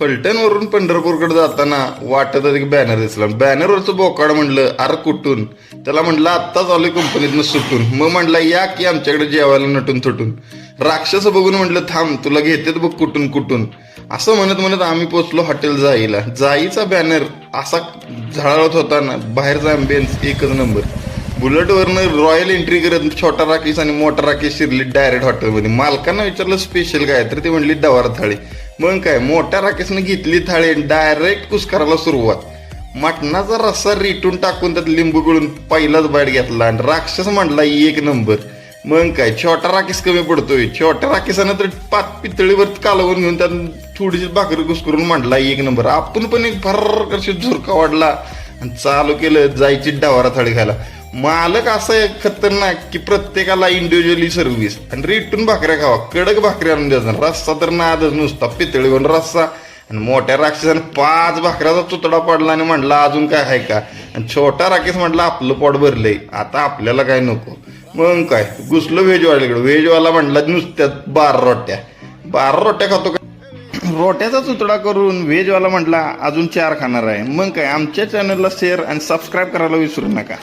फलटणवरून पंढरपूरकडे जाताना वाटत एक बॅनर दिसला. बॅनरवरचं बोकाड म्हणलं अरे कुठून? त्याला म्हणलं आत्ताच आलोय कंपनीतनं सुटून. मग म्हणला या की आमच्याकडे जेवायला नटून थटून. राक्षस बघून म्हणलं थांब तुला घेतेत बघ कुठून कुठून. असं म्हणत म्हणत आम्ही पोचलो हॉटेल जाईला जाईचा बॅनर असा झळाळत होता ना बाहेरचा अँबियन्स एकच नंबर बुलेटवरनं रॉयल एंट्री करत छोटा राकेश आणि मोठा राकेश शिरली डायरेक्ट हॉटेलमध्ये मालकांना विचारलं स्पेशल काय तर ते म्हणली डवार थाळी. मग काय मोठ्या राकेशनं घेतली थाळी डायरेक्ट कुस्काराला सुरुवात. मटणाचा रस्सा रिटून टाकून त्यात लिंबू गळून पहिलाच बाईट घेतला आणि राक्षस म्हणला एक नंबर. मग काय छोटा राकेश कमी पडतोय. छोट्या राकेशानं तर पाच पितळीवर कालवून घेऊन त्यात थोडीशी भाकरी कुस्करून मांडला एक नंबर. आपण पण एक फरकशी झुरका वाढला. आणि चालू केलं जायची डावारा थाळी खायला. मालक असं एक खतरनाक की प्रत्येकाला इंडिव्हिज्युअली सर्व्हिस आणि रिटून भाकऱ्या खावा. कडक भाकऱ्या आणून द्यायचा रस्सा तर नादच नुसता. पितळीवर रस्सा? आणि मोठ्या राक्षसाने पाच भाकऱ्याचा तुतडा पडला आणि म्हणला अजून काय आहे का? आणि छोटा राकेश म्हटला आपलं पोट भरलंय. आता आपल्याला काय नको. मग काय? घुसलो व्हेजवाल्याकडे व्हेजवाला म्हटला नुसत्यात बारा रोट्या. बारा रोट्या खातो का? रोट्याचा तुतडा करून व्हेजवाला म्हटला अजून चार खाणार आहे. मग काय आमच्या चॅनलला शेअर आणि सबस्क्राईब करायला विसरू नका.